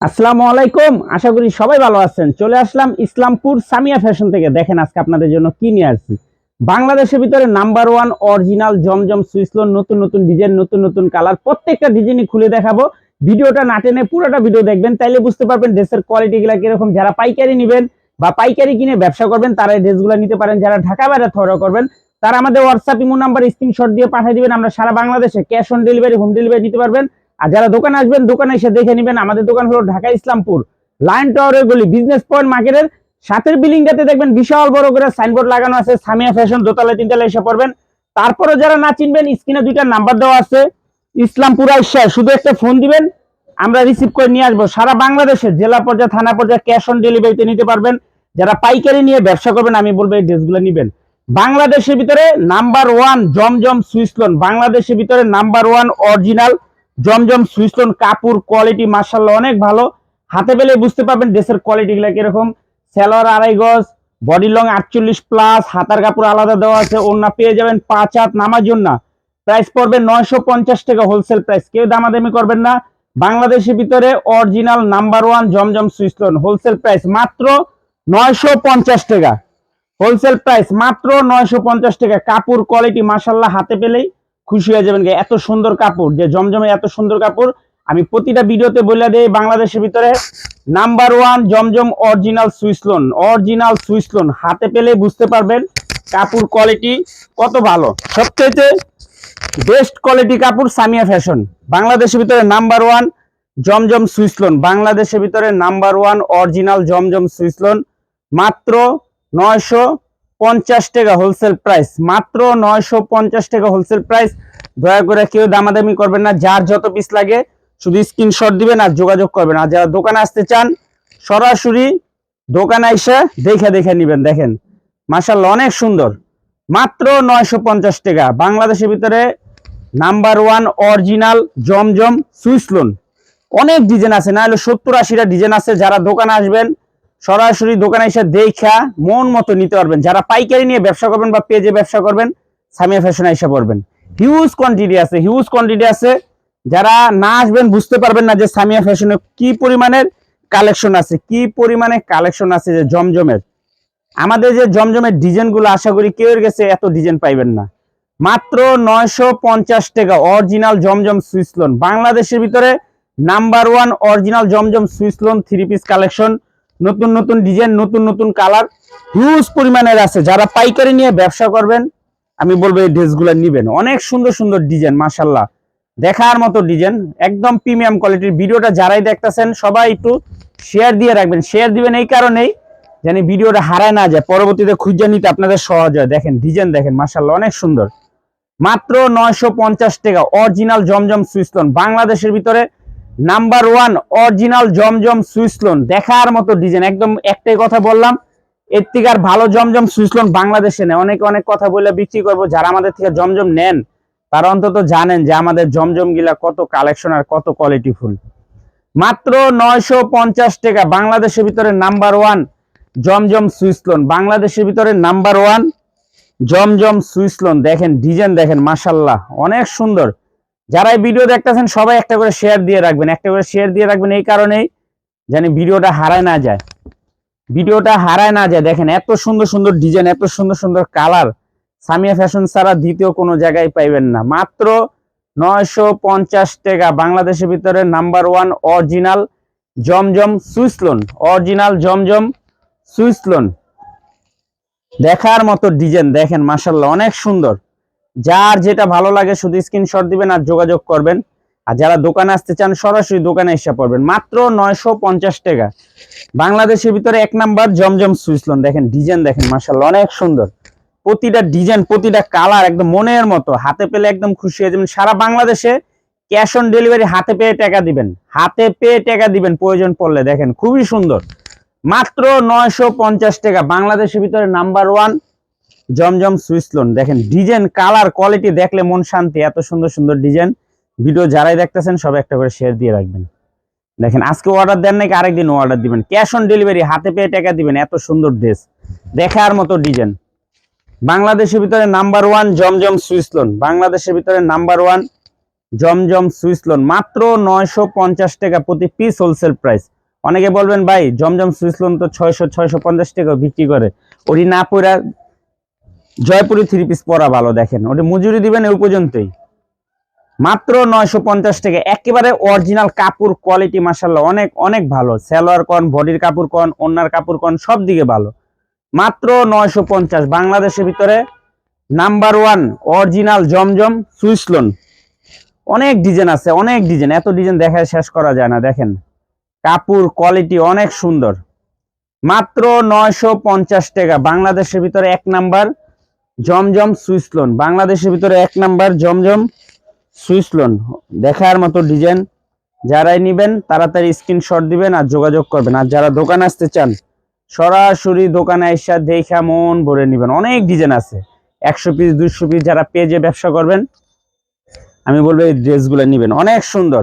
আসসালামু আলাইকুম। আশা করি সবাই ভালো আছেন। চলে আসলাম ইসলামপুর সামিয়া ফ্যাশন থেকে। দেখেন আজকে আপনাদের জন্য কি নিয়ে আসছি। বাংলাদেশের ভিতরে নাম্বার ওয়ান অরিজিনাল জমজম সুইসলোন নতুন নতুন ডিজাইন, নতুন নতুন কালার, প্রত্যেকটা ডিজাইনই খুলে দেখাবো। ভিডিওটা না টেনে পুরোটা ভিডিও দেখবেন, তাইলে বুঝতে পারবেন ড্রেসের কোয়ালিটি গুলা কীরকম। যারা পাইকারি নেবেন বা পাইকারি কিনে ব্যবসা করবেন, তারা এই ড্রেসগুলো নিতে পারেন। যারা ঢাকা বাইরে থরা করবেন, তারা আমাদের হোয়াটসঅ্যাপ ইমো নাম্বার স্ক্রিনশট দিয়ে পাঠিয়ে দিবেন। আমরা সারা বাংলাদেশে cash on delivery home delivery নিতে পারবেন। আর যারা দোকানে আসবেন, দোকানে এসে দেখে নেবেন, আমাদের দোকান হলো ঢাকা ইসলামপুর। লাইন টাওয়ারের গলি বিজনেস পয়েন্ট মার্কেটের সাথের বিল্ডিংটাতে দেখবেন বিশাল বড় করে সাইনবোর্ড লাগানো আছে, সামিয়া ফ্যাশন দোতলায়, তিনতলায় এসে পড়বেন। তারপরে যারা না চিনবেন স্ক্রিনে দুইটা নাম্বার দেওয়া আছে। ইসলামপুর আইসা, শুধু একটা ফোন দিবেন, আমরা রিসিভ করে নিয়ে আসব। সারা বাংলাদেশে, জেলা পর্যায়ে, থানা পর্যায়ে ক্যাশ অন ডেলিভারিতে নিতে পারবেন। যারা পাইকারি নিয়ে ব্যবসা করবেন, আমি বলব এই ড্রেসগুলো নিবেন। বাংলাদেশের ভিতরে নাম্বার ওয়ান জমজম সুইসলন বাংলাদেশের ভিতরে নাম্বার ওয়ান অরিজিনাল জমজম সুইসলন কাপড় কোয়ালিটি মার্শাল্লাহ অনেক ভালো। হাতে পেলে বুঝতে পারবেন ড্রেসের কোয়ালিটি গুলা কীরকম। সেলোয়ার আড়াই গজ বডি লং আটচল্লিশ প্লাস হাতার কাপড় আলাদা দেওয়া আছে ওনা পেয়ে যাবেন পাঁচ হাত নামার জন্য। প্রাইস পড়বে নয়শো পঞ্চাশ টাকা হোলসেল প্রাইস কেউ দামাদামি করবেন না। বাংলাদেশের ভিতরে অরিজিনাল নাম্বার ওয়ান জমজম সুইসলন হোলসেল প্রাইস মাত্র নয়শো পঞ্চাশ টাকা। হোলসেল প্রাইস মাত্র নয়শো পঞ্চাশ টাকা। কাপড় কোয়ালিটি মাসাল্লাহ হাতে পেলেই খুশি হয়ে যাবেন এত সুন্দর কাপড়, যে জমজমে এত সুন্দর কাপড়, আমি প্রতিটা ভিডিওতে বলে দিই বাংলাদেশের ভিতরে নাম্বার ওয়ান জমজম original Swiss lawn original Swiss lawn হাতে পেলে বুঝতে পারবেন কাপড় কোয়ালিটি কত ভালো। সবচেয়ে বেস্ট কোয়ালিটি কাপড় সামিয়া ফ্যাশন। বাংলাদেশের ভিতরে নাম্বার ওয়ান জমজম সুইসলোন বাংলাদেশের ভিতরে নাম্বার ওয়ান অরিজিনাল জমজম সুইসলোন মাত্র নয়শো পঞ্চাশ টাকা হোলসেল প্রাইস মাত্র নয়শো পঞ্চাশ টাকা হোলসেল প্রাইস দয়া করে কেউ দামাদামি করবেন না, যার যত পিস লাগে শুধু স্ক্রিনশট দিবেন আর যোগাযোগ করবেন। আর যারা দোকানে আসতে চান, সরাসরি দোকানে এসে দেখে দেখে নিবেন। দেখেন মাসাল্লাহ অনেক সুন্দর। মাত্র নয়শো পঞ্চাশ টাকা। বাংলাদেশের ভিতরে নাম্বার ওয়ান অরিজিনাল জমজম সুইসলোন অনেক ডিজাইন আছে, না হলে সত্তর আশিটা ডিজাইন আছে। যারা দোকানে আসবেন সরাসরি দোকানে এসে দেখা, মন মতো নিতে পারবেন। যারা পাইকারি নিয়ে ব্যবসা করবেন বা পেজে ব্যবসা করবেন, সামিয়া ফ্যাশনে এসে পড়বেন। হিউজ কোয়ান্টিটি আছে হিউজ কোয়ান্টিটি আছে। যারা না আসবেন, বুঝতে পারবেন না যে সামিয়া ফ্যাশনে কি পরিমাণের কালেকশন আছে, কি পরিমাণে কালেকশন আছে যে জমজমের। আমাদের যে জমজমের ডিজাইনগুলো আশা করি কেউ কাছে এত ডিজাইন পাইবেন না। মাত্র নয়শো পঞ্চাশ টাকা অরিজিনাল জমজম সুইসলোন বাংলাদেশের ভিতরে নাম্বার ওয়ান অরিজিনাল জমজম Swiss lawn three piece collection নতুন নতুন ডিজাইন নতুন নতুন কালার হিউজ পরিমাণের আছে। যারা পাইকারি নিয়ে ব্যবসা করবেন, আমি বলব এই ড্রেসগুলো নিবেন। অনেক সুন্দর সুন্দর ডিজাইন মাসাল্লাহ দেখার মতো ডিজাইন একদম প্রিমিয়াম কোয়ালিটির ভিডিওটা যারাই দেখতেছেন, সবাই একটু শেয়ার দিয়ে রাখবেন। শেয়ার দিবেন এই কারণেই যেন ভিডিওটা হারায় না যায়। পরবর্তীতে খুঁজে নিতে আপনাদের সহজ হয়। দেখেন ডিজাইন দেখেন মাসাল্লাহ অনেক সুন্দর। মাত্র নয়শো পঞ্চাশ টাকা অরিজিনাল জমজম সুইসলন বাংলাদেশের ভিতরে নাম্বার ওয়ান অরিজিনাল জমজম সুইসলোন দেখার মতো ডিজাইন একদম একটাই কথা বললাম। এর থেকে আর ভালো জমজম সুইসলোন বাংলাদেশে নেই। অনেকে অনেক কথা বলে বিক্রি করব, যারা আমাদের থেকে জমজম নেন, তারা অন্তত জানেন যে আমাদের জমজম গিলা কত কালেকশন আর কত কোয়ালিটি ফুল। মাত্র নয়শো পঞ্চাশ টাকা, বাংলাদেশের ভিতরে নাম্বার ওয়ান জমজম সুইসলোন বাংলাদেশের ভিতরে নাম্বার ওয়ান জমজম সুইসলোন দেখেন ডিজাইন দেখেন মাসাল্লাহ অনেক সুন্দর। যারা এই ভিডিও দেখতেছেন, সবাই একটা করে শেয়ার দিয়ে রাখবেন, একটা করে শেয়ার দিয়ে রাখবেন এই কারণেই জানি ভিডিওটা হারায় না যায়। ভিডিওটা হারায় না যায়, দেখেন এত সুন্দর সুন্দর ডিজাইন এত সুন্দর সুন্দর কালার সামিয়া ফ্যাশন ছাড়া দ্বিতীয় কোনো জায়গায় পাইবেন না। মাত্র নয়শো পঞ্চাশ টাকা, বাংলাদেশের ভিতরে নাম্বার ওয়ান অরিজিনাল জমজম সুইসলোন অরিজিনাল জমজম সুইসলোন দেখার মতো ডিজাইন দেখেন মাসাল্লাহ অনেক সুন্দর। যার যেটা ভালো লাগে শুধু স্ক্রিনশট দিবেন আর যোগাযোগ করবেন। আর যারা দোকানে আসতে চান, সরাসরি দোকানে এসে পড়বেন। মাত্র নয়শো পঞ্চাশ টাকা। বাংলাদেশের ভিতরে এক নাম্বার জমজম সুইসলন দেখেন ডিজাইন দেখেন মার্শাল্লাহ অনেক সুন্দর। প্রতিটা ডিজাইন প্রতিটা কালার একদম মনের মতো। হাতে পেলে একদম খুশি হয়ে যাবেন। সারা বাংলাদেশে ক্যাশ অন ডেলিভারি হাতে পেয়ে টাকা দিবেন। হাতে পেয়ে টাকা দিবেন, প্রয়োজন পড়লে। দেখেন, খুবই সুন্দর। মাত্র নয়শো পঞ্চাশ টাকা। বাংলাদেশের ভিতরে নাম্বার ওয়ান জমজম সুইসলোন দেখেন ডিজাইন কালার কোয়ালিটি দেখলে মন শান্তি, এত সুন্দর সুন্দর ডিজাইন ভিডিও যারাই দেখতেছেন সব একটা করে শেয়ার দিয়ে রাখবেন। দেখেন, আজকে অর্ডার দেন নাকি আরেকদিন অর্ডার দিবেন। ক্যাশ অন ডেলিভারি হাতে পেয়ে টাকা দিবেন, এত সুন্দর ড্রেস দেখার মতো ডিজাইন বাংলাদেশের ভিতরে নাম্বার ওয়ান জমজম সুইসলোন বাংলাদেশের ভিতরে নাম্বার ওয়ান জমজম সুইস লোন মাত্র নয়শো পঞ্চাশ টাকা প্রতি পিস হোলসেল প্রাইস অনেকে বলবেন, ভাই, জমজম সুইস লোন তো ছয়শো ছয়শো পঞ্চাশ টাকা বিক্রি করে। ওটি না পড়া জয়পুরি থ্রি পিস পরা ভালো দেখেন। ওটি মজুরি দিবেন এই পর্যন্তই। মাত্র নয়শো পঞ্চাশ টাকা। একেবারে অরিজিনাল কাপড় কোয়ালিটি মাসাল্লাহ অনেক অনেক ভালো। সালোয়ার কন, বডির কাপড় কন অন্যার কাপড় কন, সব দিকে ভালো। মাত্র নয়শো পঞ্চাশ। বাংলাদেশের ভিতরে নাম্বার ওয়ান অরিজিনাল জমজম সুইস লোন অনেক ডিজাইন আছে, অনেক ডিজাইন এত ডিজাইন দেখায় শেষ করা যায় না, দেখেন। কাপড় কোয়ালিটি অনেক সুন্দর। মাত্র নয়শো পঞ্চাশ টাকা। বাংলাদেশের ভিতরে এক নাম্বার জমজম সুইস লোন। বাংলাদেশের ভিতরে এক নাম্বার জমজম সুইস লোন। দেখার মতো ডিজাইন যারাই নিবেন, তাড়াতাড়ি স্ক্রিনশট দিবেন আর যোগাযোগ করবেন। আর যারা দোকান আসতে চান, সরাসরি দোকানে এসে দেখা মন ভরে নিবেন। অনেক ডিজাইন আছে। একশো পিস দুশো পিস যারা পেজে ব্যবসা করবেন, আমি বলব এই ড্রেসগুলো নিবেন। অনেক সুন্দর।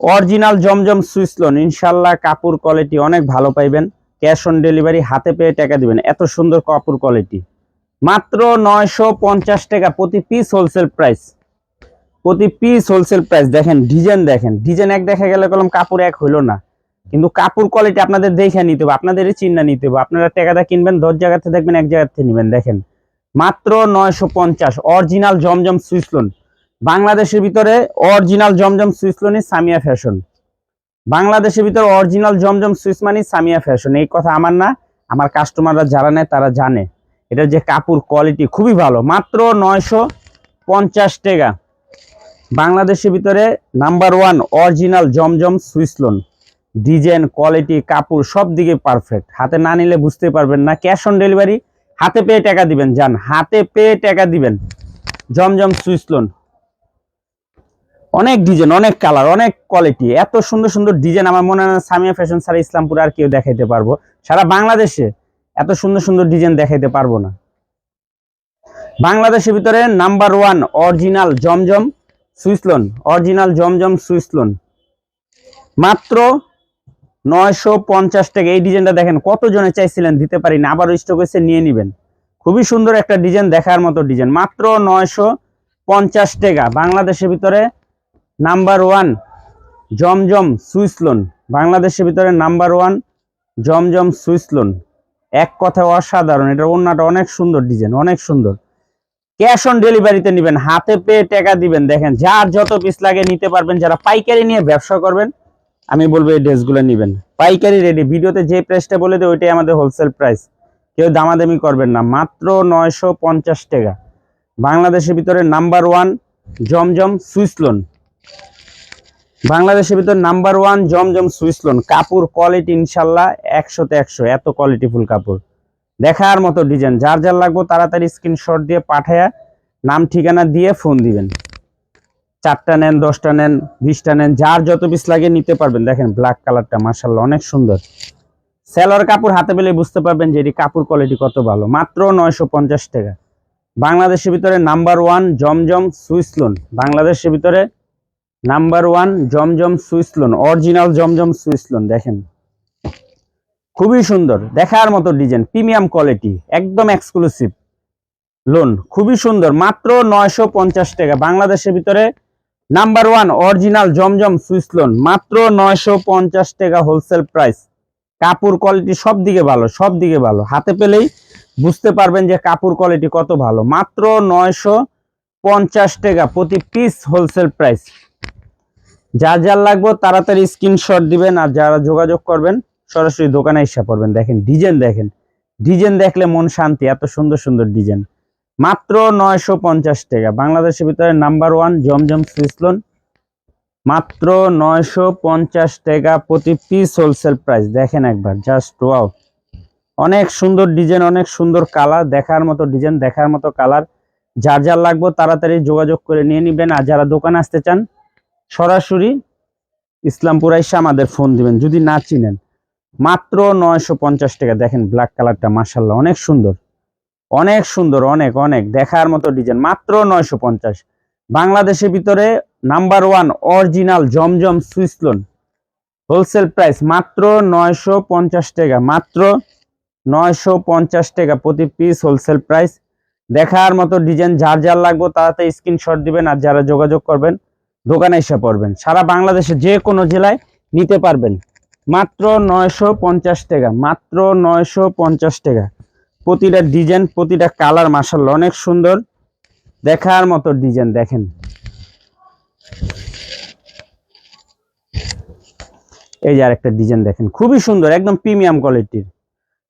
অরিজিনাল জমজম সুইস লোন। ইনশাল্লাহ কাপড় কোয়ালিটি অনেক ভালো পাইবেন। ক্যাশ অন ডেলিভারি হাতে পেয়ে টাকা দিবেন। এত সুন্দর কাপড় কোয়ালিটি। মাত্র নয়শো পঞ্চাশ টাকা প্রতি পিস হোলসেল প্রাইস প্রতি পিস হোলসেল প্রাইস দেখেন ডিজাইন দেখেন। ডিজাইন এক দেখা গেলে কলম কাপড় এক হইল না। কিন্তু কাপড় কোয়ালিটি আপনাদের দেখে নিতে হবে, আপনাদেরই চিন্তা নিতে হবে। আপনারা টাকাটা কিনবেন, দশ জায়গাতে দেখবেন, এক জায়গাতে নেবেন, দেখেন। মাত্র নয়শো পঞ্চাশ অরিজিনাল জমজম সুইস লোন বাংলাদেশের ভিতরে অরিজিনাল জমজম সুইস লোনই সামিয়া ফ্যাশন বাংলাদেশের ভিতরে অরিজিনাল জমজম সুইস মানি সামিয়া ফ্যাশন এই কথা আমার না, আমার কাস্টমাররা যারা নেয়, তারা জানে। এটা যে কাপড় কোয়ালিটি খুবই ভালো। মাত্র নয়শো পঞ্চাশ টাকা। বাংলাদেশের ভিতরে নাম্বার ওয়ান অরিজিনাল জমজম সুইস লোন। ডিজাইন কোয়ালিটি কাপড় সব দিকে পারফেক্ট হাতে না নিলে বুঝতে পারবেন না। ক্যাশ অন ডেলিভারি, হাতে পেয়ে টাকা দিবেন। যান, হাতে পেয়ে টাকা দিবেন। জমজম সুইস লোন। অনেক ডিজাইন, অনেক কালার অনেক কোয়ালিটি এত সুন্দর সুন্দর ডিজাইন আমার মনে হয় সামিয়া ফ্যাশন সারা ইসলামপুর আর কেউ দেখাইতে পারব। সারা বাংলাদেশে এত সুন্দর সুন্দর ডিজাইন দেখাইতে পারব না। বাংলাদেশের ভিতরে নাম্বার ওয়ান অরিজিনাল জমজম সুইসলোন অরিজিনাল জমজম সুইসলোন মাত্র নয়শো পঞ্চাশ টাকা এই ডিজাইনটা দেখেন কত জনে চাইছিলেন দিতে পারি না আবার স্টক এসে নিয়ে নিবেন। খুবই সুন্দর একটা ডিজাইন দেখার মতো ডিজাইন মাত্র নয়শো পঞ্চাশ টাকা বাংলাদেশের ভিতরে নাম্বার ওয়ান জমজম সুইসলোন বাংলাদেশের ভিতরে নাম্বার ওয়ান জমজম সুইসলোন এক কথায় অসাধারণ। এটা অন্যটা অনেক সুন্দর ডিজাইন, অনেক সুন্দর। ক্যাশ অন ডেলিভারিতে নেবেন, হাতে পেয়ে টাকা দিবেন। দেখেন, যার যত পিস লাগে নিতে পারবেন, যারা পাইকারি নিয়ে ব্যবসা করবেন, আমি বলব এই ড্রেসগুলো নেবেন। পাইকারি রেডি ভিডিওতে যে প্রাইসটা বলে দেয় ওইটাই আমাদের হোলসেল প্রাইস কেউ দামাদামি করবেন না, মাত্র নয়শো পঞ্চাশ টাকা। বাংলাদেশের ভিতরে নাম্বার ওয়ান জমজম সুইসলোন বাংলাদেশের ভিতর নাম্বার ওয়ান জমজম সুইসলোন কাপড় কোয়ালিটি ইনশাল্লাহ একশোতে একশো, এত কোয়ালিটিফুল কাপড়। দেখার মতো ডিজাইন যার যার লাগবে তাড়াতাড়ি স্ক্রিনশট দিয়ে পাঠায়া, নাম ঠিকানা দিয়ে ফোন দিবেন। চারটা নেন, দশটা নেন, বিশটা নেন, যার যত পিস লাগে নিতে পারবেন। দেখেন ব্ল্যাক কালারটা মার্শাল্লাহ অনেক সুন্দর। সেলর কাপড় হাতে পেলে বুঝতে পারবেন যে এটি কাপড় কোয়ালিটি কত ভালো। মাত্র নয়শো পঞ্চাশ টাকা। বাংলাদেশের ভিতরে নাম্বার ওয়ান জমজম সুইসলোন বাংলাদেশের ভিতরে নাম্বার ওয়ান জমজম সুইসলোন অরিজিনাল জমজম সুইসলোন দেখেন। খুবই সুন্দর, দেখার মতো ডিজাইন প্রিমিয়াম কোয়ালিটি একদম এক্সক্লুসিভ লোন খুবই সুন্দর, মাত্র নয়শো পঞ্চাশ টাকা। বাংলাদেশের ভিতরে নাম্বার ওয়ান অরিজিনাল জমজম সুইস লোন মাত্র নয়শো পঞ্চাশ টাকা হোলসেল প্রাইস কাপড় কোয়ালিটি সব দিকে ভালো, সব দিকে ভালো। হাতে পেলেই বুঝতে পারবেন যে কাপড় কোয়ালিটি কত ভালো। মাত্র নয়শো পঞ্চাশ টাকা প্রতি পিস হোলসেল প্রাইস যার যার লাগবে তাড়াতাড়ি স্ক্রিনশট দিবেন আর যারা যোগাযোগ করবেন, সরাসরি দোকানে এসে পড়বেন। দেখেন, ডিজাইন দেখেন। ডিজাইন দেখলে মন শান্তি, এত সুন্দর সুন্দর ডিজাইন। মাত্র নয়শো পঞ্চাশ টাকা। বাংলাদেশের ভিতরে নাম্বার ওয়ান জমজম সুইসলোন মাত্র নয়শো পঞ্চাশ টাকা প্রতি পিস হোলসেল প্রাইস দেখেন একবার জাস্ট ওয়াও অনেক সুন্দর ডিজাইন, অনেক সুন্দর কালার দেখার মতো ডিজাইন, দেখার মতো কালার যার যার লাগবে তাড়াতাড়ি যোগাযোগ করে নিয়ে নিবেন। আর যারা দোকানে আসতে চান সরাসরি ইসলামপুর আমাদের ফোন দিবেন, যদি না চিনেন। মাত্র নয়শো পঞ্চাশ টাকা। দেখেন ব্ল্যাক কালারটা মার্শাল্লাহ অনেক সুন্দর। অনেক সুন্দর, অনেক অনেক। দেখার মতো ডিজাইন মাত্র নয়শো পঞ্চাশ। বাংলাদেশের ভিতরে নাম্বার ওয়ান অরিজিনাল জমজম সুইসলোন হোলসেল প্রাইস মাত্র নয়শো পঞ্চাশ টাকা। মাত্র নয়শো পঞ্চাশ টাকা প্রতি পিস হোলসেল প্রাইস দেখার মতো ডিজাইন যার যার লাগবে তাতে স্ক্রিনশট দিবেন আর যারা যোগাযোগ করবেন দোকানে এসে পড়বেন। সারা বাংলাদেশে যে কোনো জেলায় নিতে পারবেন। মাত্র নয়শো পঞ্চাশ টাকা, মাত্র নয়শো পঞ্চাশ টাকা। প্রতিটা ডিজাইন, প্রতিটা কালার মাসাল্লাহ অনেক সুন্দর। দেখার মতো ডিজাইন দেখেন। এই যে আরেকটা ডিজাইন দেখেন, খুবই সুন্দর, একদম প্রিমিয়াম কোয়ালিটির।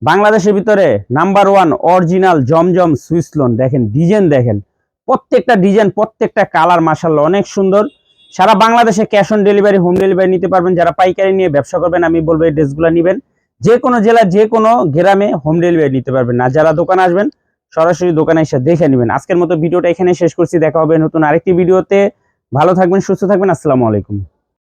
বাংলাদেশের ভিতরে নাম্বার ওয়ান অরিজিনাল জমজম সুইস লোন দেখেন, ডিজাইন দেখেন। প্রত্যেকটা ডিজাইন, প্রত্যেকটা কালার মাসাল্লাহ অনেক সুন্দর। সারা বাংলাদেশে cash on delivery home delivery নিতে পারবেন। যারা পাইকারি নিয়ে ব্যবসা করবেন, আমি বলব এই ড্রেসগুলো নেবেন। যে কোনো জেলা যে কোনো গ্রামে হোম ডেলিভারি নিতে পারবেন। না যারা দোকান আসবেন, সরাসরি দোকানে এসে দেখে নেবেন। আজকের মতো ভিডিওটা এখানে শেষ করছি। দেখা হবে নতুন আরেকটি ভিডিওতে। ভালো থাকবেন, সুস্থ থাকবেন। আসসালামু আলাইকুম।